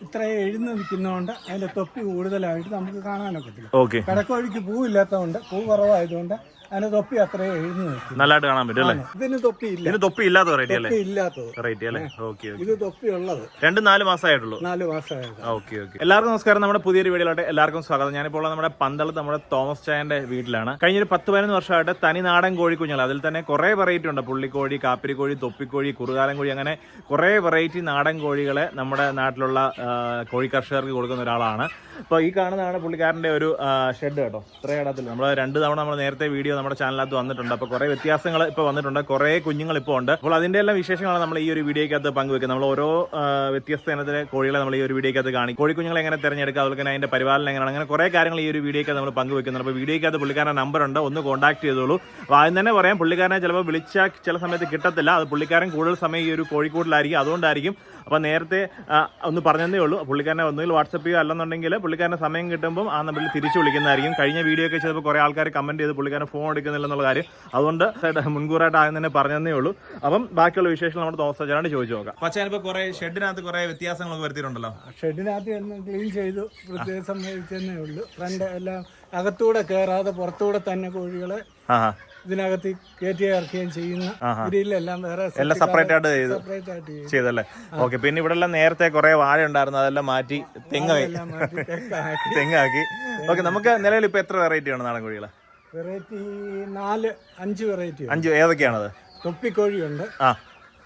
ഇത്രയും എഴുന്ന് നിൽക്കുന്നതുകൊണ്ട് അതിന്റെ തൊപ്പി കൂടുതലായിട്ട് നമുക്ക് കാണാനൊക്കത്തില്ല. ഓക്കെ. കിടക്കോഴിക്ക് പൂവില്ലാത്തതുകൊണ്ട് പൂ കുറവായതുകൊണ്ട് അതിന്റെ തൊപ്പി അത്രയും എഴുന്ന് നിൽക്കും നല്ലതായിട്ട് കാണാൻ പറ്റും അല്ലേ? ഇതിന് തൊപ്പി ഇല്ല. ഇതിന് തൊപ്പി ഇല്ലാത്ത വെറൈറ്റി അല്ലേ? തൊപ്പി ഇല്ലാത്തത്. വെറൈറ്റി അല്ലേ? ഓക്കെ ഇത് തൊപ്പി ഉള്ളത്. രണ്ടും നാല് മാസമായിട്ടുള്ളൂ നാല് മാസമായത് ഓക്കെ ഓക്കെ എല്ലാവർക്കും നമസ്കാരം. നമ്മുടെ പുതിയൊരു വീഡിയോയിലോട്ട് എല്ലാവർക്കും സ്വാഗതം. ഞാനിപ്പോൾ നമ്മുടെ പന്തളത്ത് നമ്മുടെ തോമസ് ചായന്റെ വീട്ടിലാണ്. കഴിഞ്ഞൊരു പത്ത് പതിനൊന്ന് വർഷമായിട്ട് തനി നാടൻ കോഴിക്കുഞ്ഞുങ്ങൾ അതിൽ തന്നെ കുറേ വെറൈറ്റി ഉണ്ട്. പുള്ളിക്കോഴി കാപ്പിരിക്കോഴി തൊപ്പിക്കോഴി കുറുകാലൻ കോഴി അങ്ങനെ കുറേ വെറൈറ്റി നാടൻ കോഴികളെ നമ്മുടെ നാട്ടിലുള്ള കോഴി കർഷകർക്ക് കൊടുക്കുന്ന ഒരാളാണ്. അപ്പോൾ ഈ കാണുന്നതാണ് പുള്ളിക്കാരന്റെ ഒരു ഷെഡ് കേട്ടോ. ഇത്ര ഇടത്തിൽ നമ്മൾ രണ്ട് തവണ നമ്മൾ നേരത്തെ വീഡിയോ നമ്മുടെ ചാനലിനകത്ത് വന്നിട്ടുണ്ട്. അപ്പോൾ കുറേ വ്യത്യാസങ്ങൾ ഇപ്പോൾ വന്നിട്ടുണ്ട്. കുറേ കുഞ്ഞുങ്ങൾ ഇപ്പോൾ ഉണ്ട്. അപ്പോൾ അതിന്റെ എല്ലാം വിശേഷങ്ങളാണ് നമ്മൾ ഈ ഒരു വീഡിയോയ്ക്കകത്ത് പങ്കുവെക്കുന്നത്. നമ്മൾ ഓരോ വ്യത്യസ്ത ഇനത്തിലെ കോഴികളെ നമ്മൾ ഈ ഒരു വീഡിയോയ്ക്കകത്ത് കാണി. കോഴിക്കുഞ്ഞുങ്ങളെ എങ്ങനെ തിരഞ്ഞെടുക്കുക അതുപോലെ തന്നെ അതിന്റെ പരിപാലനം എങ്ങനെയാണ് അങ്ങനെ കുറേ കാര്യങ്ങൾ ഈ ഒരു വീഡിയോയ്ക്കകത്ത് നമ്മൾ പങ്കുവെക്കുന്നുണ്ട്. അപ്പോൾ വീഡിയോയ്ക്കകത്ത് പുള്ളിക്കാരന്റെ നമ്പർ ഉണ്ട്. ഒന്ന് കോൺടാക്ട് ചെയ്തോളൂ. അപ്പോൾ ആദ്യം തന്നെ പറയാം പുള്ളിക്കാരനെ ചിലപ്പോൾ വിളിച്ചാൽ ചില സമയത്ത് കിട്ടത്തില്ല. അത് പുള്ളിക്കാരൻ കൂടുതൽ സമയം ഈ ഒരു കോഴിക്കോടിലായിരിക്കും. അതുകൊണ്ടായിരിക്കും. അപ്പോൾ നേരത്തെ ഒന്ന് പറഞ്ഞതേ ഉള്ളൂ. പുള്ളിക്കാരനെ ഒന്നുകിൽ വാട്സപ്പ് ചെയ്യുക അല്ലെന്നുണ്ടെങ്കിൽ പുള്ളിക്കാരന്റെ സമയം കിട്ടുമ്പോൾ ആ നമ്പറിൽ തിരിച്ചു വിളിക്കുന്നതായിരിക്കും. കഴിഞ്ഞ വീഡിയോ ഒക്കെ ചെയ്തപ്പോൾ കുറേ ആൾക്കാർ കമന്റ് ചെയ്ത് പുള്ളിക്കാരൻ ഫോൺ എടുക്കുന്നില്ല എന്നുള്ള കാര്യം. അതുകൊണ്ട് മുൻകൂറായിട്ട് ആദ്യം തന്നെ പറഞ്ഞതേ ഉള്ളൂ. അപ്പം ബാക്കിയുള്ള വിശേഷങ്ങൾ നമ്മുടെ തോമസ് ചേട്ടൻ ചോദിച്ചു നോക്കാം. പക്ഷേ ഇപ്പോൾ കുറേ ഷെഡിനകത്ത് കുറേ വ്യത്യാസങ്ങളൊക്കെ വരുത്തിയിട്ടുണ്ടല്ലോ? ഷെഡിനകത്ത് ഒന്ന് ക്ലീൻ ചെയ്തു. പ്രത്യേകം സംഭവിച്ചതേ ഉള്ളൂ. ഫ്രണ്ട് എല്ലാം അകത്തൂടെ കയറാതെ പുറത്തൂടെ തന്നെ കോഴികളെ ഇതിനകത്ത് കയറ്റി ഇറക്കുകയും ചെയ്യുന്ന ഗ്രില്ലെല്ലാം വേറെ എല്ലാം സെപ്പറേറ്റ് ആയിട്ട് ചെയ്തു സെപ്പറേറ്റ് ആയിട്ട് ചെയ്തല്ലേ? ഓക്കെ പിന്നെ ഇവിടെ എല്ലാം നേരത്തെ കുറെ വാഴ ഉണ്ടായിരുന്നു അതെല്ലാം മാറ്റി തെങ്ങായി എല്ലാം തെങ്ങാക്കി. ഓക്കെ നമുക്ക് നിലവിൽ ഇപ്പൊ എത്ര വെറൈറ്റി ആണ് നാടൻ കോഴികളെ? വെറൈറ്റി നാല് അഞ്ച് വെറൈറ്റി അഞ്ച് ഏതൊക്കെയാണത്? തൊപ്പിക്കോഴിയുണ്ട്. ആ.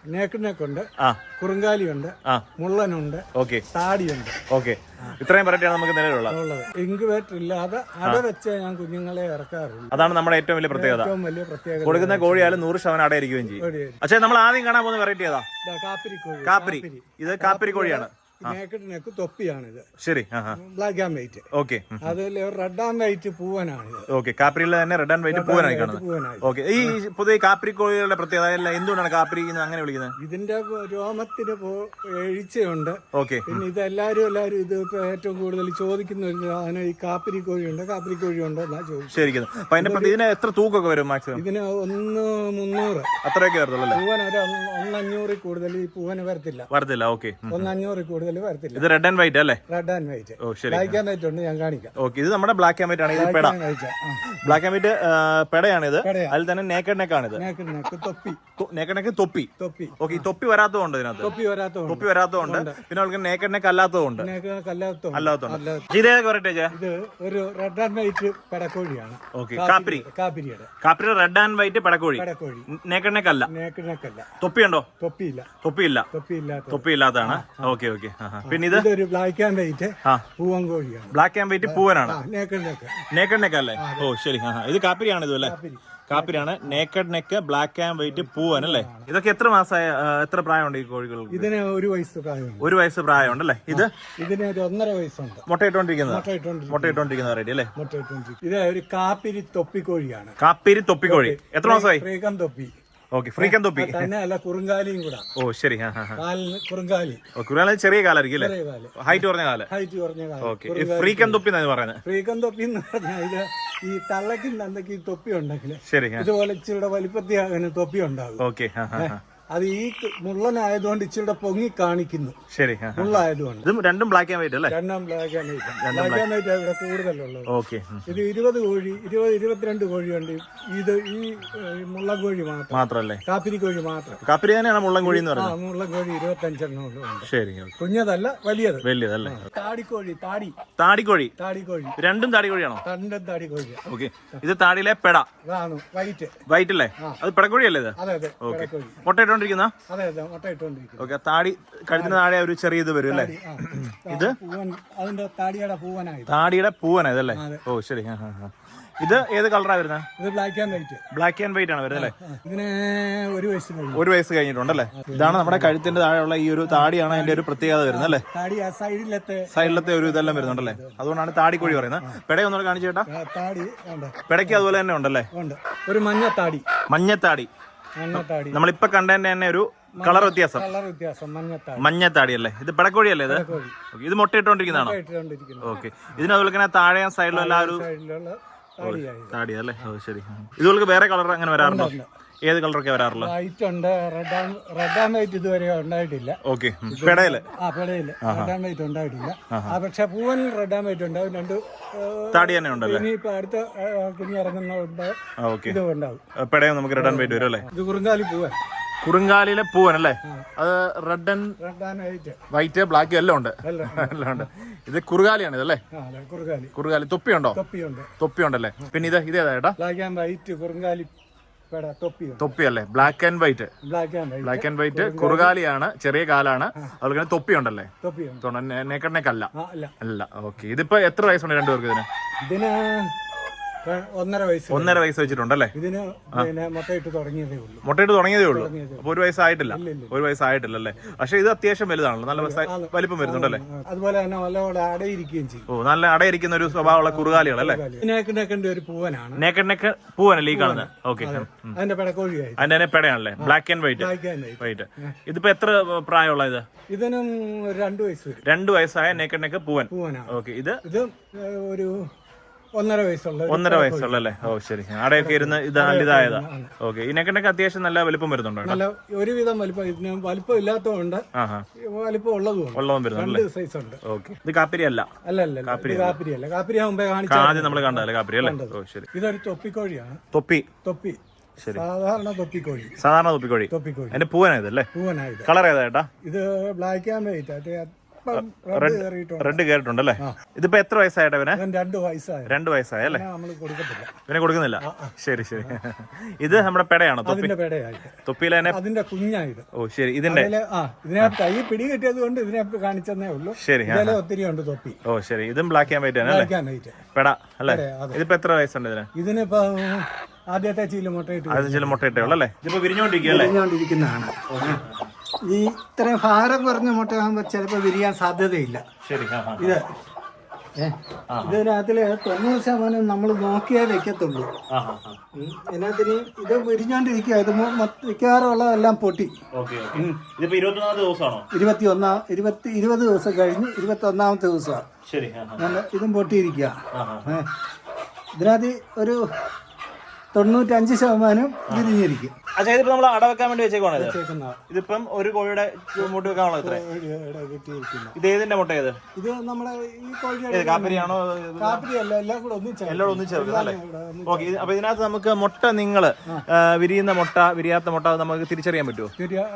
നേക്കിനെക്കുണ്ട് ആ. കുറുങ്കാലിയുണ്ട്. ആ. മുള്ളനുണ്ട്. ഓക്കെ. താടിയുണ്ട്. ഓക്കെ. ഇത്രയും വെറൈറ്റിയാണ് നമുക്ക് നിലവിലുള്ളത്. ഇൻക്യുബേറ്റർ ഇല്ലാതെ അട വെച്ച് ഞാൻ കുഞ്ഞുങ്ങളെ ഇറക്കാറുണ്ട് അതാണ് നമ്മുടെ ഏറ്റവും വലിയ പ്രത്യേകത. ഏറ്റവും വലിയ പ്രത്യേകത കൊടുക്കുന്ന കോഴിയാലും നൂറ് ശതമാനം അടയിരിക്കുകയും ചെയ്യും. പക്ഷേ നമ്മൾ ആദ്യം കാണാൻ പോകുന്ന വെറൈറ്റി ഏതാ? കാപ്പിരി. കോഴി കാപ്പിരി. ഇത് കാപ്പിരി കോഴിയാണ്. നേക്കിഡ് നെക്ക് തൊപ്പിയാണിത്. ശരി ബ്ലാക്ക് ആൻഡ് വൈറ്റ് ഓക്കെ അതിൽ റെഡ് ആൻഡ് വൈറ്റ് പൂവനാണിത്. ഓക്കെ കാപ്രിയിലെ തന്നെ റെഡ് ആൻഡ് വൈറ്റ് പൂവനായി കാണുന്നത്. ഓക്കെ ഈ പുതിയ കാപ്രി കോഴികളുടെ പ്രത്യേകത എന്തുകൊണ്ടാണ് കാപ്രി അങ്ങനെ വിളിക്കുന്നത്? ഇതിന്റെ രോമത്തിന് എഴുച്ചയുണ്ട്. ഓക്കെ പിന്നെ ഇത് എല്ലാരും എല്ലാരും ഇത് ഇപ്പൊ ഏറ്റവും കൂടുതൽ ചോദിക്കുന്ന ഒരു സാധനം ഈ കാപ്രി കോഴിയുണ്ട് കാപ്രി കോഴിയുണ്ട് എന്നാ ചോദിച്ചു ശരിക്കും. അപ്പൊ അതിന്റെ ഇതിന് എത്ര തൂക്കൊക്കെ വരും മാക്സിമം ഇതിന് ഒന്ന് മുന്നൂറ്. അത്രയൊക്കെ വരത്തുള്ളൂ പൂവൻ ഒരു ഒന്ന് ഒന്നഞ്ഞൂറിൽ കൂടുതൽ ഈ പൂവന് വരത്തില്ല. വരത്തില്ല ഓക്കെ ഒന്നഞ്ഞൂറിൽ കൂടുതൽ വരത്തില്ല. ഇത് റെഡ് ആൻഡ് വൈറ്റ് അല്ലേ? റെഡ് ആൻഡ് വൈറ്റ് ഓ ശരി. ബ്ലാക്ക് ആൻഡ് വൈറ്റ് ഉണ്ട് ഞാൻ കാണിക്കാം. ഓക്കെ ഇത് നമ്മുടെ ബ്ലാക്ക് ആൻഡ് വൈറ്റ് ആണ്. ഇത് പെട. ബ്ലാക്ക് ആൻഡ് വൈറ്റ് പെടയാണ്. ഇത് അതിൽ തന്നെ നേക്കഡ് ആണ് ഇത് നേക്കഡ് നെക്ക് തൊപ്പി. നേക്കഡ് നെക്ക് തൊപ്പി. തൊപ്പി. ഓക്കെ തൊപ്പി വരാത്തതുകൊണ്ട് ഇതിനകത്ത്. തൊപ്പി വരാത്തതുണ്ട്. തൊപ്പി വരാത്തതുകൊണ്ട് പിന്നെ അവൾക്ക് നേക്കഡ് നെക്ക് അല്ലാത്തതുകൊണ്ട് നേക്ക് അല്ലാത്തതുണ്ട്. അല്ലാത്ത ഇതേ ഇത് ഒരു റെഡ് ആൻഡ് വൈറ്റ് പെടക്കോഴിയാണ്. ഓക്കെ കാപ്പിരി. കാപ്പിരിയുടെ. കാപ്പിരി റെഡ് ആൻഡ് വൈറ്റ് പെടക്കോഴി. പെടക്കോഴി. നേക്കഡ് നെക്ക് അല്ല. തൊപ്പി നെക്കല്ല തൊപ്പിയുണ്ടോ? തൊപ്പിയില്ല. തൊപ്പിയില്ല. തൊപ്പിയില്ലാത്ത തൊപ്പി ഇല്ലാത്തതാണ് ഓക്കെ ഓക്കെ. പിന്നെ ഇത് ബ്ലാക്ക് ആൻഡ് വൈറ്റ് പൂവൻ കോഴിയാണ് ബ്ലാക്ക് ആൻഡ് വൈറ്റ് പൂവനാണ്? നെക്ക് നേക്കഡ് നെക്ക് അല്ലേ? ഓ ശരി. ഇത് കാപ്പിരിയാണ് ഇത് അല്ലേ? കാപ്പിരി. കാപ്പിരിയാണ്. Naked neck black and white പൂവൻ അല്ലേ ഇതൊക്കെ എത്ര മാസമായ എത്ര പ്രായമുണ്ട് ഈ കോഴികൾ ഇതിന് ഒരു വയസ്സ് പ്രായമുണ്ട്. ഒരു വയസ്സ് പ്രായമുണ്ട് അല്ലേ ഇത്? ഇതിന് ഒരു ഒന്നര വയസ്സുണ്ട്. മുട്ടയിട്ടോണ്ടിരിക്കുന്നത്. മുട്ടയിട്ടോണ്ടിരിക്കുന്ന. റെഡി വെറൈറ്റി അല്ലേ? മുട്ടയിട്ടോണ്ടിരിക്കുന്നത് ഇത് ഒരു കാപ്പിരി തൊപ്പിക്കോഴിയാണ് കാപ്പിരി തൊപ്പിക്കോഴി എത്ര മാസമായി? വേഗം തൊപ്പി. ഓക്കെ ഫ്രീക്കൻ തൊപ്പി തന്നെ അല്ല കുറുങ്കാലിയും കൂടെ. ഓ ശരി കാലിന് കുറുങ്കാലി. കുറുകാലം ചെറിയ കാലായിരിക്കും അല്ലേ? ചെറിയ കാൽ. ഹൈറ്റ് കുറഞ്ഞ കാല. ഹൈറ്റ് കുറഞ്ഞ കാലം. ഓക്കെ ഫ്രീക്കൻ തൊപ്പി എന്നാണ് പറയുന്നത്. ഫ്രീക്കൻ തൊപ്പി എന്ന് പറഞ്ഞാൽ ഇത് ഈ തള്ളക്കും തന്നെ ഈ തൊപ്പി ഉണ്ടെങ്കിൽ ശരി ഇതുപോലെ ഇച്ചിരിയുടെ വലിപ്പത്തിൽ തൊപ്പി ഉണ്ടാകും ഓക്കെ. അത് ഈ മുള്ളനായതുകൊണ്ട് ഇച്ചിരിയുടെ പൊങ്ങി കാണിക്കുന്നു. ശരി. മുള്ളായതുകൊണ്ട്. രണ്ടും ബ്ലാക്ക് ആൻഡ് വൈറ്റ് അല്ലേ? രണ്ടും black and white black and white ഇവിടെ കൂടുതലുള്ളത്. ഓക്കെ ഇത് ഇരുപത് കോഴി ഇരുപത് ഇരുപത്തിരണ്ട് കോഴിയുണ്ട്. ഇത് ഈ മുള്ളൻ കോഴി മാത്രം. മാത്രമല്ലേ കാപ്പിരി കോഴി മാത്രം. കാപ്പിരി തന്നെയാണ് മുള്ളൻകോഴി എന്ന് ആ പറയുന്നത് മുള്ളൻ കോഴി ഇരുപത്തഞ്ചെണ്ണം ശരി ഓക്കെ. കുഞ്ഞതല്ല വലിയത്. വലിയതല്ലേ? താടിക്കോഴി താടി. താടിക്കോഴി? താടിക്കോഴി. രണ്ടും താടിക്കോഴിയാണോ? രണ്ടും താടിക്കോഴി. കോഴി ഓക്കെ. ഇത് താടിയിലെ പെട. വൈറ്റ്. വൈറ്റ് അല്ലേ അത് പെടക്കോഴിയല്ലേ ഇത്? അതെ അതെ കോഴി മുട്ടയിട്ടോണ്ടിരിക്കുന്ന അതെ അതെ മുട്ട ഓക്കെ താടി കഴുത്തിന് താഴെ ഒരു ചെറിയ ഇത് വരും അല്ലേ? ഇത്? പൂവൻ അതിന്റെ താടിയുടെ പൂവനായത് താടിയുടെ പൂവന ഇതല്ലേ ഓ ശരി ആ, ആ, ആ. ഇത് ഏത് കളറാണ് വരുന്നത് ഇത് black and white black and white ആണ് വരുന്നത് അല്ലേ? ഇതിന് ഒരു വയസ്സ് കഴിഞ്ഞു. ഒരു വയസ്സ് കഴിഞ്ഞിട്ടുണ്ടല്ലേ ഇതാണ് നമ്മുടെ കഴുത്തിന്റെ താഴെയുള്ള ഈ ഒരു താടിയാണ് അതിന്റെ ഒരു പ്രത്യേകത വരുന്നത് അല്ലേ? താടി സൈഡിലത്തെ സൈഡിലത്തെ ഒരു ഇതെല്ലാം വരുന്നുണ്ടല്ലേ അതുകൊണ്ടാണ് താടി കോഴി പറയുന്നത് പെട ഒന്നുകൂടെ കാണിച്ചു ചേട്ടാ താടി പെടയ്ക്ക് അതുപോലെ തന്നെ ഉണ്ടല്ലേ? ഉണ്ട്. ഒരു മഞ്ഞ താടി. മഞ്ഞത്താടി. നമ്മളിപ്പോ കണ്ടതിന്റെ തന്നെ ഒരു കളർ വ്യത്യാസം. കളർ വ്യത്യാസം മഞ്ഞ താടി മഞ്ഞത്താടി അല്ലേ ഇത്? പെടക്കോഴി. അല്ലേ ഇത് ഇത് മുട്ടയിട്ടോണ്ടിരിക്കുന്നതാണോ ഓക്കെ ഇതിനതുപോലെ തന്നെ താഴെ സൈഡിലും എല്ലാ ഒരു സൈഡിലുള്ള അല്ലേ? ഓ ശരി. ഇതുപോലെ വേറെ കളർ അങ്ങനെ വരാറുണ്ടോ? ഏത് കളറൊക്കെ വരാറുള്ളത്? വൈറ്റ് ഉണ്ട് red and red and white ഇതുവരെ ഉണ്ടായിട്ടില്ല. ഓക്കെ പെടയിൽ? ആ പിടയിൽ. റെഡ് ആൻഡ് വൈറ്റ് ഉണ്ടായിട്ടില്ല. ആ പക്ഷെ പൂവൻ റെഡ് ആൻഡ് വൈറ്റ് ഉണ്ടാവും രണ്ട് താടി തന്നെ ഉണ്ടല്ലേ? ഇനിയിപ്പോ അടുത്ത ഏഹ്, കുഞ്ഞ് ഇറങ്ങുന്നുണ്ട് ആ ഇത് ഉണ്ടാവും പെടയും നമുക്ക് റെഡ് ആൻഡ് വൈറ്റ് വരും അല്ലേ? ഇത് കുറുങ്കാലി പൂവൻ. കുറുങ്കാലിലെ പൂവൻ അല്ലേ അത് red and red and white white black എല്ലാം ഉണ്ട്. എല്ലാം ഉണ്ട്. ഇത് കുറുകാലിയാണ് ഇതല്ലേ? കുറുകാലി. കുറുകാലി. തൊപ്പിയുണ്ടോ? തൊപ്പിയുണ്ട്. തൊപ്പിയുണ്ടല്ലേ? പിന്നെ ഇത് ഇതേതാ ഏട്ടാ? ബ്ലാക്ക് ആൻഡ് വൈറ്റ് കുറുങ്കാലി തൊപ്പിയല്ലേ? Black and white black and white കുറുകാലിയാണ് ചെറിയ കാലാണ്. അതുപോലെ തൊപ്പി ഉണ്ടല്ലേ തൊപ്പി നേക്കണ്ണേക്കല്ല ആ അല്ല. ഓക്കെ. ഇതിപ്പോ എത്ര വയസ്സുണ്ട് രണ്ടുപേർക്ക് ഇതിന് ഒന്നര വയസ്സ് ഒന്നര വയസ്സ് വെച്ചിട്ടുണ്ടല്ലേ? ഇതിന് പിന്നെ മുട്ടയിട്ട് തുടങ്ങിയതേ ഉള്ളൂ. മുട്ടയിട്ട് തുടങ്ങിയതേ ഉള്ളൂ. അപ്പൊ ഒരു വയസ്സായിട്ടില്ല. ഒരു വയസ്സായിട്ടില്ല അല്ലേ പക്ഷെ ഇത് അത്യാവശ്യം വലുതാണല്ലോ. നല്ല വലിപ്പം വരുന്നുണ്ടല്ലേ? അതുപോലെ തന്നെ നല്ലപോലെ അടയിരിക്കുകയും ചെയ്യും. ഓ നല്ല അടയിരിക്കുന്ന ഒരു സ്വഭാവമുള്ള കുറുകാലികളല്ലേ? ഇതിനേക്കിന്റെ ഒരു പൂവനാണ്. നേക്കഡ് നെക്ക് പൂവനല്ലേ ഈ കാണുന്നത്? ഓക്കെ. അതിന്റെ പെടക്കോഴിയായി അതിന്റെ പെടയാണല്ലേ? ബ്ലാക്ക് ആൻഡ് വൈറ്റ് വൈറ്റ് ഇതിപ്പോ എത്ര പ്രായമുള്ള ഇത്? ഇതിനും രണ്ടു വയസ്സ് രണ്ടു രണ്ട് വയസ്സായ നേക്കഡ് നെക്ക് പൂവൻ. പൂവനാണ്. ഓക്കെ. ഇത്? ഇത് ഒരു ഒന്നര വയസ്സുള്ള അല്ലേ ഓ ശരി. അടയൊക്കെ ഇരുന്ന് ഇത് ഇതായതാ. ഓക്കെ. ഇതിനൊക്കെ അത്യാവശ്യം നല്ല വലിപ്പം വരുന്നുണ്ടോ നല്ല ഒരുവിധം വലിപ്പം. ഇതിന് വലിപ്പം ഇല്ലാത്തതുകൊണ്ട് വലിപ്പം വെള്ളവും വരുന്നുണ്ട് സൈസ് ഉണ്ട് ഓക്കെ. ഇത് കാപ്പിരി അല്ല അല്ല അല്ല. കാപ്പിരി കാപ്പിരി അല്ല. കാപ്പിരി മുമ്പേ ആദ്യം നമ്മൾ കണ്ടല്ലേ കാപ്പിരി അല്ലേ? ഓ ശരി. ഇതൊരു തൊപ്പിക്കോഴിയാണ്. തൊപ്പി. തൊപ്പി. ശരി. സാധാരണ തൊപ്പിക്കോഴി. സാധാരണ തൊപ്പിക്കോഴി. തൊപ്പിക്കോഴി. അതിന്റെ പൂവനാ ഇതല്ലേ? പൂവനായത് കളർ ഏതാ ഇത് black and white. Red red കയറിട്ടുണ്ടല്ലേ ഇതിപ്പോ എത്ര വയസ്സായിട്ട് ഇവൻ രണ്ട് വയസ്സായ. രണ്ട് വയസ്സായ അല്ലേ? ഇവനെ കൊടുക്കുന്നില്ല? ശരി ശരി. ഇത് നമ്മുടെ പെടയാണോ? തൊപ്പി? തൊപ്പിയിൽ തന്നെ അതിന്റെ കുഞ്ഞായത് ഓ ശരി. ഇതിന്റെ ഇതിനെ കൈ പിടി കിട്ടിയത് കൊണ്ട് ഇതിനെ കാണിച്ചെന്നേ ഉള്ളൂ. ശരി ഒത്തിരി ഉണ്ട് തൊപ്പി. ഓ ശരി. ഇതും ബ്ലാക്ക് ചെയ്യാൻ വൈറ്റ് ആണ് അല്ലേ? ആൻഡ് പെട അല്ലേ. ഇതിപ്പോ എത്ര വയസ്സുണ്ട് ഇതിന്? ഇതിനിപ്പോ ആദ്യത്തെ ചീല മുട്ടയിട്ട് ആദ്യത്തെ ചില മുട്ടയിട്ടേ ഉള്ളൂ അല്ലേ? ഇതിപ്പോ വിരിഞ്ഞോണ്ടിരിക്കുന്നതാണ് വിരിഞ്ഞുകൊണ്ടിരിക്കുന്നതാണ്. ഈ ഇത്രയും ഭാരം കുറഞ്ഞ മുട്ടയാകുമ്പോൾ ചിലപ്പോൾ വിരിയാൻ സാധ്യതയില്ല. ശരി ആ. ഇത് രാത്രി തൊണ്ണൂറ് ശതമാനം നമ്മൾ നോക്കിയേ വെക്കത്തുള്ളൂ. എന്നാത്തിന് ഇത് വിരിഞ്ഞോണ്ടിരിക്കുക ഇത് മിക്കാറുള്ളതെല്ലാം പൊട്ടി. ഇരുപത്തി ഒന്നാം ഇരുപത്തി ഇരുപത് ദിവസം കഴിഞ്ഞ് ഇരുപത്തി ഒന്നാമത്തെ ദിവസമാണ്. ഇതും പൊട്ടിയിരിക്കുക. ഇതിനകത്ത് ഒരു തൊണ്ണൂറ്റഞ്ച് ശതമാനം വിരിഞ്ഞിരിക്കും. അച്ഛാ ഇതിപ്പോ നമ്മൾ അട വെക്കാൻ വേണ്ടി ഇത്? ചേക്കുന്ന ഇതിപ്പം ഒരു കോഴിയുടെ മുട്ട ഇത്ര? കിട്ടിയിരിക്കുന്ന. ഇത് ഏതിന്റെ മുട്ട ഇത്? ഇത് നമ്മളെ ഈ കോഴിയുടെ കാപ്പിരിയാണോ എല്ലാം കൂടെ ഒന്നിച്ചാ എല്ലാം ഒന്നും ചേർക്കുന്നത് അല്ലേ? ഓക്കെ അപ്പൊ ഇതിനകത്ത് നമുക്ക് മുട്ട നിങ്ങൾ ആ, വിരിയുന്ന മുട്ട വിരിയാത്ത മുട്ട അത് നമുക്ക് തിരിച്ചറിയാൻ പറ്റുമോ?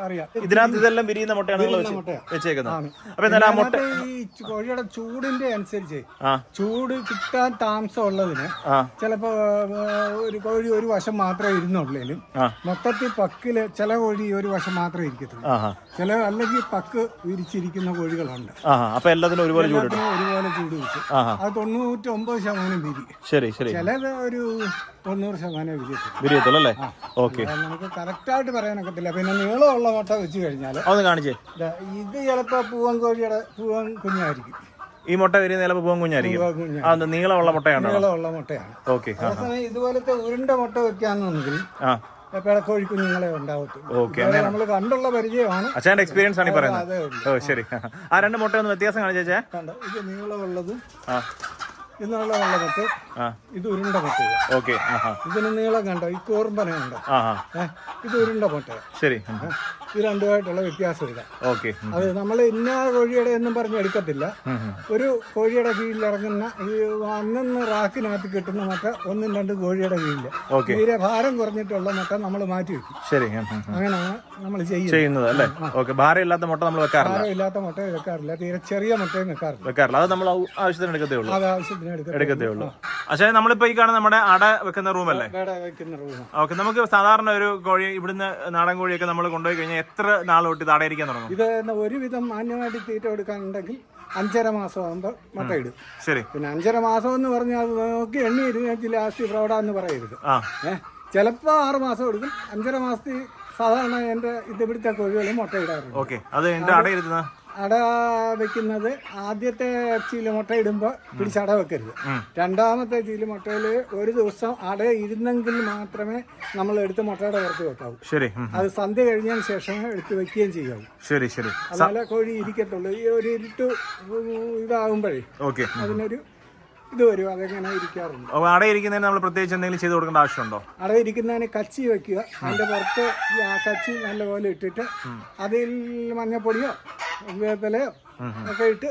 അറിയാം. ഇതിനകത്ത് ഇതെല്ലാം വിരിയുന്ന മുട്ടയാണ് നിങ്ങൾ വെച്ച്- മുട്ടയാ. വെച്ചേക്കുന്നത്. അപ്പൊ എന്നാലും ആ മുട്ട ഇതിനകത്ത് ഈ ചു- കോഴിയുടെ ചൂടിന്റെ അനുസരിച്ച് ആ. ചൂട് കിട്ടാൻ താമസം ഉള്ളതിന് ആ. ചിലപ്പോ ആ, ഒരു കോഴി ഒരു വശം മാത്രമേ ഇരുന്നുള്ളേലും മൊത്തത്തിൽ പക്കിൽ ചില കോഴി ഒരു വശം മാത്രമേ ഇരിക്കത്തുള്ളൂ. ചില അല്ലെങ്കിൽ പക്ക് വിരിച്ചിരിക്കുന്ന കോഴികളുണ്ട്. അപ്പൊ എല്ലാത്തിനും ഒരുപോലെ ചൂട് ഒരുപോലെ ചൂട് കിട്ടും. അത് തൊണ്ണൂറ്റി ഒമ്പത് ശതമാനം വിരി. ശരി ശരി. ചിലത് ഒരു തൊണ്ണൂറ് ശതമാനം വിരിയത്തുള്ളൂ. ഓക്കെ അല്ലേ? ഓക്കെ. ആയിട്ട് നമുക്ക് കറക്റ്റായിട്ട് പറയാനൊക്കത്തില്ല പിന്നെ നീളമുള്ള മുട്ട വെച്ച് കഴിഞ്ഞാൽ ഒന്ന് കാണിച്ചേ. ഇത് ചിലപ്പോൾ പൂവൻ കോഴിയുടെ പൂവൻ കുഞ്ഞായിരിക്കും. ഈ മുട്ട വരുന്ന ചിലപ്പോൾ പൂവൻ കുഞ്ഞായിരിക്കും. നീളമുള്ള മുട്ടയാണ് നീളമുള്ള മുട്ടയാണ്? ഓക്കെ അതേസമയം ഇതുപോലത്തെ ഉരുണ്ട മുട്ട വെക്കാന്നുണ്ടെങ്കിൽ ആ. പിളക്കോഴി കുഞ്ഞുങ്ങളെ ഉണ്ടാവത്തുള്ളൂ നമ്മൾ കണ്ടുള്ള പരിചയമാണ്. അച്ഛന്റെ എക്സ്പീരിയൻസ് ആണ് ഈ പറയുന്നത്. ഓ ശരി. ആ രണ്ട് മുട്ട ഒന്ന് വ്യത്യാസം കാണിച്ചേ കണ്ടോ? ഇത് നീളമുള്ളതും. ആ. ഇന്നുള്ള ഇത് ഉരുണ്ട മുട്ടയാണ്. ഓക്കെ ഇതിന് നീളം കണ്ടോ? ഈ കൂർമ്പന കണ്ടോ? ഇത് ഉരുണ്ട മുട്ടയാണ്. ശരി. ഇത് രണ്ടുമായിട്ടുള്ള വ്യത്യാസം ഇതാ ഓക്കെ അത് നമ്മൾ ഇന്ന കോഴിയുടെ ഒന്നും പറഞ്ഞ് എടുക്കത്തില്ല. ഒരു കോഴിയുടെ കീഴിൽ ഇറങ്ങുന്ന ഈ അന്നന്ന് റാക്കിനകത്ത് കിട്ടുന്ന മക്ക ഒന്നും രണ്ട് കോഴിയുടെ കീഴിൽ. ഓക്കെ. തീരെ ഭാരം കുറഞ്ഞിട്ടുള്ള മക്ക നമ്മൾ മാറ്റി വെക്കും. ശരി. അങ്ങനെയാണ് നമ്മൾ ചെയ്യുന്നത്. അല്ലേ? ഓക്കെ. ഭാരമില്ലാത്ത മുട്ട നമ്മൾ വെക്കാറില്ല? ഭാരമില്ലാത്ത മുട്ട വെക്കാറില്ല. തീരെ ചെറിയ മുട്ടയും വെക്കാറില്ല. വെക്കാറില്ല. അത് നമ്മൾ ആവശ്യത്തിന് എടുക്കത്തേ ഉള്ളൂ. അത് ആവശ്യത്തിന് എടുക്കത്തേ ഉള്ളൂ. പക്ഷേ നമ്മളിപ്പോ ഈ കാണുന്ന നമ്മുടെ അട വെക്കുന്ന റൂമല്ലേ? അട വെക്കുന്ന റൂം ഓക്കെ. നമുക്ക് സാധാരണ ഒരു കോഴി ഇവിടുന്ന് നാടൻ കോഴിയൊക്കെ നമ്മൾ കൊണ്ടുപോയി കഴിഞ്ഞാൽ എത്ര നാളോട്ട് ഇത് അടയിരിക്കാൻ തുടങ്ങും? ഇത് ഒരുവിധം മാന്യമായിട്ട് തീറ്റ കൊടുക്കാനുണ്ടെങ്കിൽ അഞ്ചര മാസം ആകുമ്പോൾ മുട്ട ഇടും. ശരി. പിന്നെ അഞ്ചര മാസം എന്ന് പറഞ്ഞാൽ അത് നോക്കി എണ്ണി ഇരുന്നെങ്കിൽ ലാസ്റ്റ് പ്രൗഢാന്ന് പറയരുത്. ആ. ഏഹ് ചിലപ്പോൾ ആറ് മാസം എടുക്കും. അഞ്ചര മാസത്തിൽ സാധാരണ എന്റെ ഇത് ഇവിടുത്തെ കോഴികളും മുട്ട ഇടാറുണ്ട്. ഓക്കെ. അത് എന്റെ അടയിരുന്ന അട വെക്കുന്നത് ആദ്യത്തെ ചീല മുട്ട ഇടുമ്പോൾ പിടിച്ചട വെക്കരുത്. രണ്ടാമത്തെ ചീല മുട്ടയിൽ ഒരു ദിവസം അട ഇരുന്നെങ്കിൽ മാത്രമേ നമ്മൾ എടുത്ത് മുട്ടയുടെ പുറത്ത് വെക്കാവൂ. ശരി അത് സന്ധ്യ കഴിഞ്ഞതിന് ശേഷം എടുത്ത് വെക്കുകയും ചെയ്യാവൂ. ശരി ശരി. അതുപോലെ കോഴി ഇരിക്കത്തുള്ളൂ. ഈ ഒരു ഇരുട്ട് ഇതാകുമ്പോഴേ ഓക്കെ അതിനൊരു ഇത് വരും അതെങ്ങനെ ഇരിക്കാറുണ്ട്. അട ഇരിക്കുന്നതിന് നമ്മൾ പ്രത്യേകിച്ച് എന്തെങ്കിലും ചെയ്ത് കൊടുക്കേണ്ട ആവശ്യമുണ്ടോ? അട ഇരിക്കുന്നതിന് കച്ചി വെക്കുക. അതിന്റെ പുറത്ത് കച്ചി നല്ലപോലെ ഇട്ടിട്ട് അതിൽ മഞ്ഞപ്പൊടിയോ വേപ്പിലയോ ഒക്കെ ഇട്ട്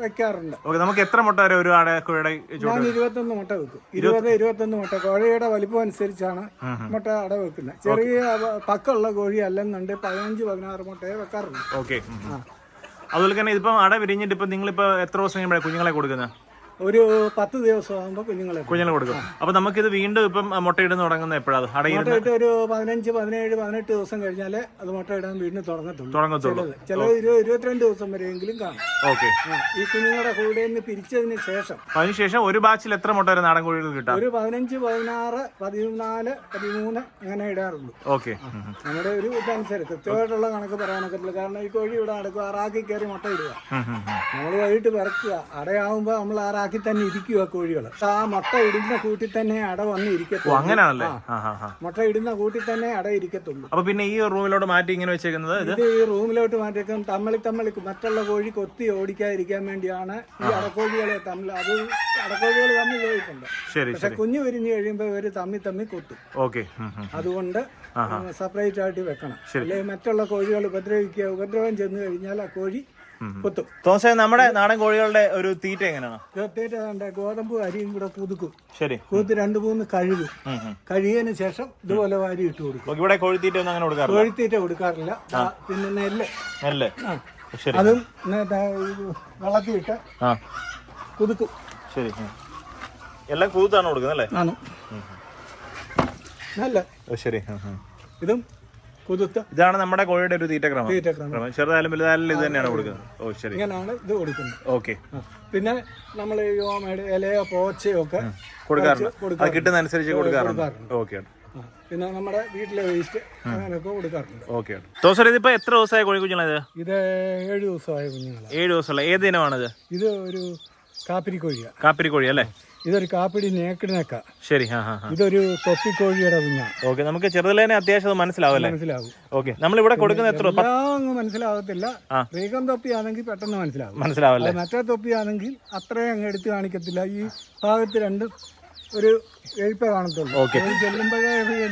വെക്കാറുണ്ട്. ഓക്കെ നമുക്ക് എത്ര മുട്ട വരെ ഒരു അടക്കുഴയുടെ ഞാൻ ഇരുപത്തൊന്ന് മുട്ട വെക്കും. ഇരുപത് ഇരുപത്തൊന്ന് മുട്ട. കോഴിയുടെ വലിപ്പം അനുസരിച്ചാണ് മുട്ട അട വെക്കുന്നത്. ചെറിയ പക്കുള്ള പക്കമുള്ള കോഴി അല്ലെന്നുണ്ട് പതിനഞ്ച് പതിനാറ് മുട്ടയെ വെക്കാറുണ്ട്. ഓക്കെ അതുപോലെ തന്നെ ഇതിപ്പം അട വിരിഞ്ഞിട്ട് ഇപ്പം നിങ്ങളിപ്പോൾ എത്ര ദിവസം കഴിയുമ്പോഴാണ് കുഞ്ഞുങ്ങളെ കൊടുക്കുന്നത്? ഒരു പത്ത് ദിവസം ആകുമ്പോൾ കുഞ്ഞുങ്ങളെ കുഞ്ഞുങ്ങളെ കൊടുക്കും. അപ്പോൾ നമുക്കിത് വീണ്ടും ഇപ്പം മുട്ടയിടുന്ന തുടങ്ങുന്ന എപ്പോഴാണ് അടയിട്ട് മുട്ടയിട്ട് ഒരു പതിനഞ്ച് പതിനേഴ് പതിനെട്ട് ദിവസം കഴിഞ്ഞാലേ അത് മുട്ടയിടാൻ വീണ്ടും തുടങ്ങത്തുള്ളൂ. തുടങ്ങത്തുള്ളൂ. ചില ഇരുപത് ഇരുപത്തിരണ്ട് ദിവസം വരെയെങ്കിലും കാണും. ഓക്കെ. ഈ കുഞ്ഞുങ്ങളുടെ കൂടെ നിന്ന് പിരിച്ചതിന് ശേഷം. അതിനുശേഷം ഒരു ബാച്ചിൽ എത്ര മുട്ട വരെ നാടൻ കോഴികൾ കിട്ടാം? ഒരു പതിനഞ്ച് പതിനാറ് പതിനാല് പതിമൂന്ന് അങ്ങനെ ഇടാറുള്ളൂ. ഓക്കെ. നമ്മുടെ ഒരു ഇതനുസരിച്ച് കൃത്യമായിട്ടുള്ള കണക്ക് പറയാനൊക്കത്തില്ല കാരണം ഈ കോഴി ഇവിടെ നടക്കുക ആറാക്കി കയറി മുട്ട ഇടുക. നമ്മൾ വൈകിട്ട് പിറക്കുക. അടയാവുമ്പോൾ നമ്മൾ ആറാക്കി തന്നെ ഇരിക്കുക കോഴികൾ ആ മുട്ട ഇടുന്ന കൂട്ടി തന്നെ അട വന്ന് ഇരിക്കത്തുള്ളൂ. അങ്ങനെയാണല്ലേ മുട്ട ഇടുന്ന കൂട്ടി തന്നെ അട ഇരിക്കത്തുള്ളൂ. അപ്പൊ പിന്നെ ഈ റൂമിലോട്ട് മാറ്റി ഇങ്ങനെ വെച്ചേക്കുന്നത് ഇത്? ഈ റൂമിലോട്ട് മാറ്റിയേക്കും. തമ്മിൽ തമ്മിൽ മറ്റുള്ള കോഴി കൊത്തി ഓടിക്കാതിരിക്കാൻ വേണ്ടിയാണ് ഈ അടക്കോഴികളെ തമ്മിൽ അത് അടക്കോഴികൾ തമ്മിൽ പോയിട്ടുണ്ട് ശരി പക്ഷെ കുഞ്ഞു വിരിഞ്ഞു കഴിയുമ്പോൾ ഇവർ തമ്മി തമ്മി കൊത്തും. ഓക്കെ. അതുകൊണ്ട് സെപ്പറേറ്റ് ആയിട്ട് വെക്കണം. അല്ലെങ്കിൽ മറ്റുള്ള കോഴികൾ ഉപദ്രവിക്കുക ഉപദ്രവം ചെന്ന് കഴിഞ്ഞാൽ ആ കോഴി കൊത്തും തോമസേ നമ്മുടെ നാടൻ കോഴികളുടെ ഒരു തീറ്റ എങ്ങനെയാണ്? ഗോതമ്പ് അരിയും കൂടെ പുതുക്കും. ശരി. കൂത്ത് രണ്ട് മൂന്ന് കഴുകും. കഴുകിയതിന് ശേഷം ഇതുപോലെ വാരി ഇട്ട് കൊടുക്കും. ഇവിടെ കോഴിത്തീറ്റ ഒന്നും അങ്ങനെ കൊടുക്കാറില്ല? കോഴിത്തീറ്റ കൊടുക്കാറില്ല. പിന്നെ നെല്ല്. നെല്ല്. അതും വളർത്തിയിട്ട് കുതുക്കും ശരി. എല്ലാം കൂത്താണ് കൊടുക്കുന്നത് അല്ലേ? ആണ്. നല്ല. ശരി. ഇതും ഇതാണ് നമ്മുടെ കോഴിയുടെ ഒരു തീറ്റക്രമം. തീറ്റക്രമം. തീറ്റ ക്രമം ക്രമം ചെറുതായാലും വലുതായാലും ഇത് തന്നെയാണ് കൊടുക്കുന്നത്. ഓ ശരി. ഇങ്ങനെയാണ് ഇത് കൊടുക്കുന്നത്. ഓക്കെ. പിന്നെ നമ്മൾ ഈ ഓമയുടെ ഇലയോ പോച്ചയോ ഒക്കെ കൊടുക്കാറുണ്ട്. കിട്ടുന്നതനുസരിച്ച് അത് കിട്ടുന്ന അനുസരിച്ച് കൊടുക്കാറുണ്ട്. ഓക്കെ പിന്നെ നമ്മുടെ വീട്ടിലെ വേസ്റ്റ് അങ്ങനെയൊക്കെ കൊടുക്കാറുണ്ട്. ഓക്കെ തോസർ ഇതിപ്പോ എത്ര ദിവസമായ കോഴി കുഞ്ഞുങ്ങളത് ഇത്? ഏഴ് ദിവസമായ കുഞ്ഞുങ്ങളാണ് ഏഴ് ദിവസമുള്ള ഏത് ദിനമാണിത് ഇത് ഒരു കാപ്പിരി കോഴിയാണ് കാപ്പിരി കോഴി അല്ലേ? ഇതൊരു കാപ്പിടി നേക്കിടിനക്ക ശരി ഇതൊരു തൊപ്പിക്കോഴിയുടെ കുഞ്ഞ ഓക്കെ നമുക്ക് ചെറുതിലേനെ അത്യാവശ്യം അത് മനസ്സിലാവല്ലേ മനസ്സിലാവും. ഓക്കെ നമ്മൾ ഇവിടെ കൊടുക്കുന്ന എത്ര മനസ്സിലാവത്തില്ല. റീകം തൊപ്പി ആണെങ്കിൽ പെട്ടെന്ന് മനസ്സിലാവും. മനസ്സിലാവല്ലേ? മറ്റേ തൊപ്പി ആണെങ്കിൽ അത്രയും അങ്ങ് എടുത്ത് കാണിക്കത്തില്ല. ഈ ഭാഗത്ത് രണ്ടും ഒരു എഴുപ്പേ കാണത്തുള്ളൂ. ഓക്കെ. ചെല്ലുമ്പോഴേ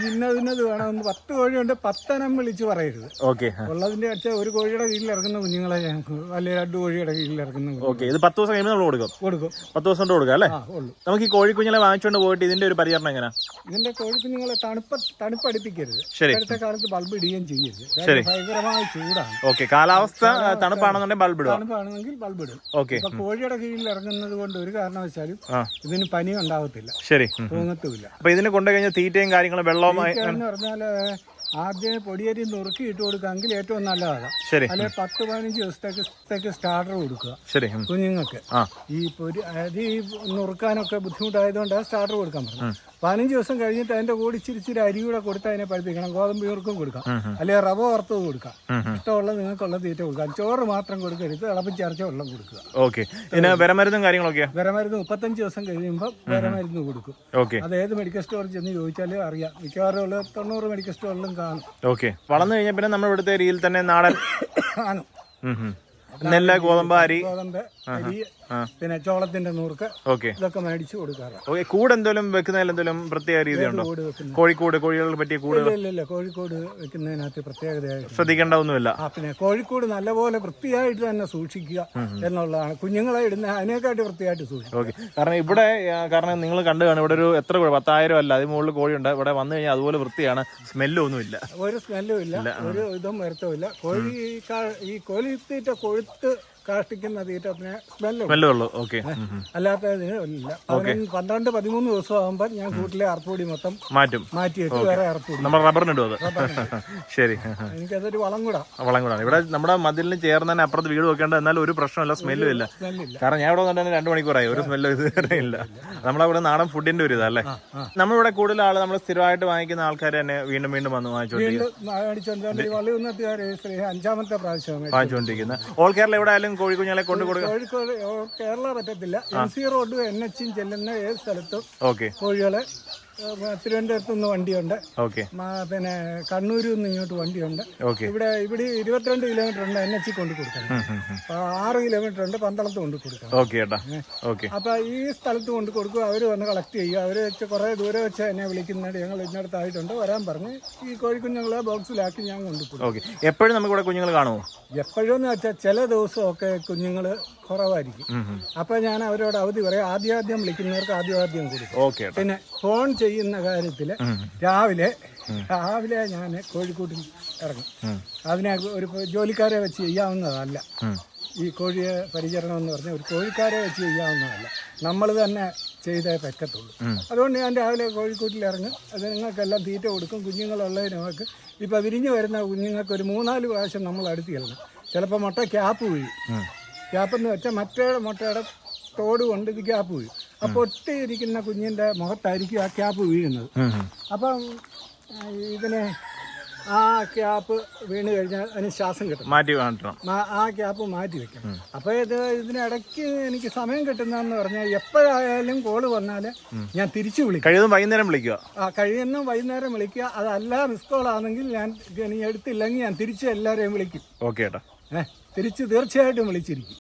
ഇന്നതിനത് വേണമെന്ന് പത്ത് കോഴിയുണ്ട് പത്തനം വിളിച്ച് പറയരുത്. ഓക്കെ ഉള്ളതിന്റെ അച്ഛ ഒരു കോഴിയുടെ കീഴിൽ ഇറക്കുന്ന കുഞ്ഞുങ്ങളെ ഞാൻ അല്ലെങ്കിൽ രണ്ട് കോഴിയുടെ കീഴിൽ ഇറക്കുന്ന ഓക്കെ ഇത് പത്ത് ദിവസം കഴിയുമ്പോൾ നമ്മൾ കൊടുക്കും? കൊടുക്കും. പത്ത് ദിവസം കൊണ്ട് കൊടുക്കാം അല്ലേ? നമുക്ക് ഈ കോഴിക്കുഞ്ഞുങ്ങളെ വാങ്ങിച്ചുകൊണ്ട് പോയിട്ട് ഇതിന്റെ ഒരു പരിചരണം എങ്ങനെ? ഇതിന്റെ കോഴിക്കുഞ്ഞുങ്ങളെ തണുപ്പ തണുപ്പടിപ്പിക്കരുത്. അടുത്ത കാലത്ത് ബൾബ് ഇടുകയും ചെയ്യരുത്. ശരി. ഭയങ്കരമായ ചൂടാണ്. ഓക്കെ കാലാവസ്ഥ തണുപ്പാണെന്നുണ്ടെങ്കിൽ ബൾബ് ഇടും തണുപ്പാണെങ്കിൽ ബൾബ് ഇടും. ഓക്കെ. കോഴിയുടെ കീഴിൽ ഇറങ്ങുന്നത് കൊണ്ട് ഒരു കാരണവശാലും ഇതിന് പനി ഉണ്ടാവത്തില്ല. ശരി. അപ്പൊ ഇതിനെ കൊണ്ടു കഴിഞ്ഞാൽ തീറ്റയും കാര്യങ്ങളും വെള്ളവും പറഞ്ഞാൽ ആദ്യം പൊടിയരി നുറുക്കി ഇട്ട് കൊടുക്കാമെങ്കിൽ ഏറ്റവും നല്ലതാണ്. ശരി. അല്ലെ പത്ത് പതിനഞ്ച് ദിവസത്തേക്ക് സ്റ്റാർട്ടർ കൊടുക്കുക. ശരി. കുഞ്ഞുങ്ങൾക്ക്. ഈ പൊരി അരി നുറുക്കാനൊക്കെ ബുദ്ധിമുട്ടായതുകൊണ്ട് സ്റ്റാർട്ടർ കൊടുക്കാൻ പറഞ്ഞു. പതിനഞ്ച് ദിവസം കഴിഞ്ഞിട്ട് അതിന്റെ കൂടി ഇച്ചിരി ഇച്ചിരി അരി കൂടെ കൊടുത്ത് അതിനെ പഠിപ്പിക്കണം ഗോതമ്പ് നുറുക്കും കൊടുക്കാം. അല്ലെങ്കിൽ റവ വറുത്തത് കൊടുക്കാം. ഇഷ്ടമുള്ള നിങ്ങൾക്കുള്ള തീറ്റ കൊടുക്കാം. ചോറ് മാത്രം കൊടുക്കരുത്. തിളപ്പിച്ചരച്ച വെള്ളം കൊടുക്കുക. ഓക്കെ. പിന്നെ വിരമരുന്നും കാര്യങ്ങളൊക്കെ വിരമരുന്ന് മുപ്പത്തഞ്ച് ദിവസം കഴിയുമ്പോൾ വിരമരുന്ന് കൊടുക്കും. അത് ഏത് മെഡിക്കൽ സ്റ്റോറിൽ ചെന്ന് ചോദിച്ചാലേ അറിയാം. മിക്കവാറും ഉള്ള തൊണ്ണൂറ് മെഡിക്കൽ സ്റ്റോറിലും ഓക്കെ. വളർന്നു കഴിഞ്ഞാൽ പിന്നെ നമ്മൾ ഇവിടുത്തെ രീതിയിൽ തന്നെ നാടൻ. നെല്ല് ഗോതമ്പ് അരി. ഗോതമ്പ് അരി ആ. പിന്നെ ചോളത്തിന്റെ നൂർക്ക് ഓക്കെ. ഇതൊക്കെ മേടിച്ചു കൊടുക്കാറ്. ഓക്കെ കൂട് എന്തെങ്കിലും വെക്കുന്നതിൽ എന്തെങ്കിലും പ്രത്യേക രീതിയുണ്ടോ? കൂട് വെക്കുന്നത് കോഴിക്കൂട് കോഴികൾക്ക് പറ്റിയ കൂട് ഇല്ല ഇല്ല ഇല്ല കോഴിക്കോട് വെക്കുന്നതിനകത്ത് പ്രത്യേകതയായിട്ട് ശ്രദ്ധിക്കേണ്ട ഒന്നുമില്ല ആ പിന്നെ കോഴിക്കോട് നല്ലപോലെ വൃത്തിയായിട്ട് തന്നെ സൂക്ഷിക്കുക എന്നുള്ളതാണ്. കുഞ്ഞുങ്ങളെ ഇടുന്ന അതിനേക്കാട്ടി വൃത്തിയായിട്ട് സൂക്ഷിക്കുക. ഓക്കെ. കാരണം ഇവിടെ ആ, കാരണം നിങ്ങൾ കണ്ടു കാണും ഇവിടെ ഒരു എത്ര കോഴി പത്തായിരം അല്ല അതിന് മുകളിൽ കോഴിയുണ്ട്. ഇവിടെ വന്നു കഴിഞ്ഞാൽ അതുപോലെ വൃത്തിയാണ് സ്മെല്ലും ഒന്നുമില്ല. ഒരു സ്മെല്ലും ഇല്ല ഒരു ഇതും വരുത്തുമില്ല കോഴി കാ- ഈ കോഴിത്തീറ്റ കൊഴുത്ത് കാഷ്ടിക്കുന്ന തീറ്റ പിന്നെ സ്മെല്ലും. ഉള്ളൂ ഓക്കെ. അല്ലാത്തതിന് ഇല്ല. പതിനൊന്ന് പന്ത്രണ്ട് പതിമൂന്ന് ദിവസം ആകുമ്പോൾ ഞാൻ കൂട്ടിലെ അറപ്പൊടി മൊത്തം മാറ്റും. മാറ്റി വേറെ അറപ്പൊടി നമ്മൾ റബ്ബറിനിടും അത്. ശരി. എനിക്കതൊരു വളം കൂടാ. വളം കൂടാണ്. ഇവിടെ നമ്മുടെ മതിലിന് ചേർന്ന് തന്നെ അപ്പുറത്ത് വീട് വെക്കേണ്ട എന്നാൽ ഒരു പ്രശ്നമില്ല സ്മെല്ലും ഇല്ല കാരണം ഞാൻ ഇവിടെ വന്നിട്ട് രണ്ട് മണിക്കൂറായി. ഒരു സ്മെല്ലും ഇത് വരെ ഇല്ല. നമ്മളവിടെ നാടൻ ഫുഡിന്റെ ഒരു ഇതല്ലേ? നമ്മളിവിടെ കൂടുതൽ ആൾ നമ്മൾ സ്ഥിരമായിട്ട് വാങ്ങിക്കുന്ന ആൾക്കാർ തന്നെ വീണ്ടും വീണ്ടും വന്ന് വാങ്ങിച്ചോണ്ടിരിക്കുന്നത് അഞ്ചാമത്തെ പ്രാവശ്യം വാങ്ങിച്ചുകൊണ്ടിരിക്കുന്നത് ഓൾ കേരള എവിടെ ആയാലും കോഴിക്കുഞ്ഞുങ്ങളെ കൊണ്ടു കൊടുക്കും. കോഴിക്കോട് കേരള പറ്റത്തില്ല. എം സി റോഡ് എൻ എച്ചും ചെല്ലുന്ന ഏത് സ്ഥലത്തും ഓക്കെ. കോഴികളെ ഏ, തിരുവനന്തപുരത്ത് നിന്ന് വണ്ടിയുണ്ട്. ഓക്കെ. പിന്നെ കണ്ണൂരിൽ നിന്ന് ഇങ്ങോട്ട് വണ്ടിയുണ്ട്. ഓക്കെ. ഇവിടെ ഇവിടെ ഇരുപത്തിരണ്ട് കിലോമീറ്റർ ഉണ്ട് എൻ എച്ച് കൊണ്ട് കൊടുക്കണം ആറ് കിലോമീറ്റർ ഉണ്ട് പന്തളത്ത് കൊണ്ട് കൊടുക്കാം ഓക്കെ ഓക്കെ. അപ്പൊ ഈ സ്ഥലത്ത് കൊണ്ട് കൊടുക്കുക അവർ വന്ന് കളക്ട് ചെയ്യുക അവർ വെച്ച് കുറേ ദൂരെ വെച്ച് എന്നെ വിളിക്കുന്നുണ്ട്. ഞങ്ങൾ ഇന്നടത്തായിട്ടുണ്ട് വരാൻ പറഞ്ഞ് ഈ കോഴിക്കുഞ്ഞുങ്ങളെ ബോക്സിലാക്കി ഞാൻ കൊണ്ടു കൊടുക്കും. ഓക്കെ. എപ്പോഴും നമുക്ക് ഇവിടെ കുഞ്ഞുങ്ങൾ കാണുമോ എപ്പോഴെന്ന് വെച്ചാൽ ചില ദിവസമൊക്കെ കുഞ്ഞുങ്ങൾ കുറവായിരിക്കും. അപ്പൊ ഞാൻ അവരോട് അവധി പറയും. ആദ്യാദ്യം വിളിക്കുന്നവർക്ക് ആദ്യാദ്യം കൊടുക്കും. ഓക്കെ പിന്നെ ഫോൺ ചെയ്യുന്ന കാര്യത്തിൽ രാവിലെ രാവിലെ ഞാൻ കോഴിക്കൂട്ടിൽ ഇറങ്ങും. അതിനെ ഒരു ജോലിക്കാരെ വെച്ച് ചെയ്യാവുന്നതല്ല. ഈ കോഴിയെ പരിചരണം എന്ന് പറഞ്ഞാൽ ഒരു കോഴിക്കാരെ വെച്ച് ചെയ്യാവുന്നതല്ല. നമ്മൾ തന്നെ ചെയ്തേ പറ്റത്തുള്ളൂ. അതുകൊണ്ട് ഞാൻ രാവിലെ കോഴിക്കൂട്ടിൽ ഇറങ്ങും. അത് നിങ്ങൾക്കെല്ലാം തീറ്റ കൊടുക്കും. കുഞ്ഞുങ്ങളുള്ളതിനൊക്കെ ഇപ്പം വിരിഞ്ഞു വരുന്ന കുഞ്ഞുങ്ങൾക്ക് ഒരു മൂന്നാൽ പ്രാവശ്യം നമ്മൾ അടുത്ത് ചെല്ലണം ചിലപ്പോൾ മുട്ട ക്യാപ്പ് വീഴും. ക്യാപ്പെന്ന് വെച്ചാൽ മറ്റേ മുട്ടയുടെ തോട് കൊണ്ട് ഇത് ക്യാപ്പ് വീഴും. അപ്പോൾ ഒട്ടിയിരിക്കുന്ന കുഞ്ഞിന്റെ മുഖത്തായിരിക്കും ആ ക്യാപ്പ് വീഴുന്നത്. അപ്പം ഇതിനെ ആ ക്യാപ്പ് വീണ് കഴിഞ്ഞാൽ അതിന് ശ്വാസം കിട്ടും മാറ്റി കാട്ടണം ആ ക്യാപ്പ് മാറ്റി വെക്കണം. അപ്പൊ ഇത് ഇതിനിടയ്ക്ക് എനിക്ക് സമയം കിട്ടുന്നതെന്ന് പറഞ്ഞാൽ എപ്പോഴായാലും കോൾ വന്നാൽ ഞാൻ തിരിച്ചു വിളിക്കും. കഴിയുന്ന വൈകുന്നേരം വിളിക്കുക. ആ കഴിയുന്ന വൈകുന്നേരം വിളിക്കുക. അതല്ല മിസ് കോൾ ആണെങ്കിൽ ഞാൻ എടുത്തില്ലെങ്കിൽ ഞാൻ തിരിച്ച് എല്ലാവരെയും വിളിക്കും. ഓക്കെ ഏട്ടാ. ഏഹ് തിരിച്ച് തീർച്ചയായിട്ടും വിളിച്ചിരിക്കും.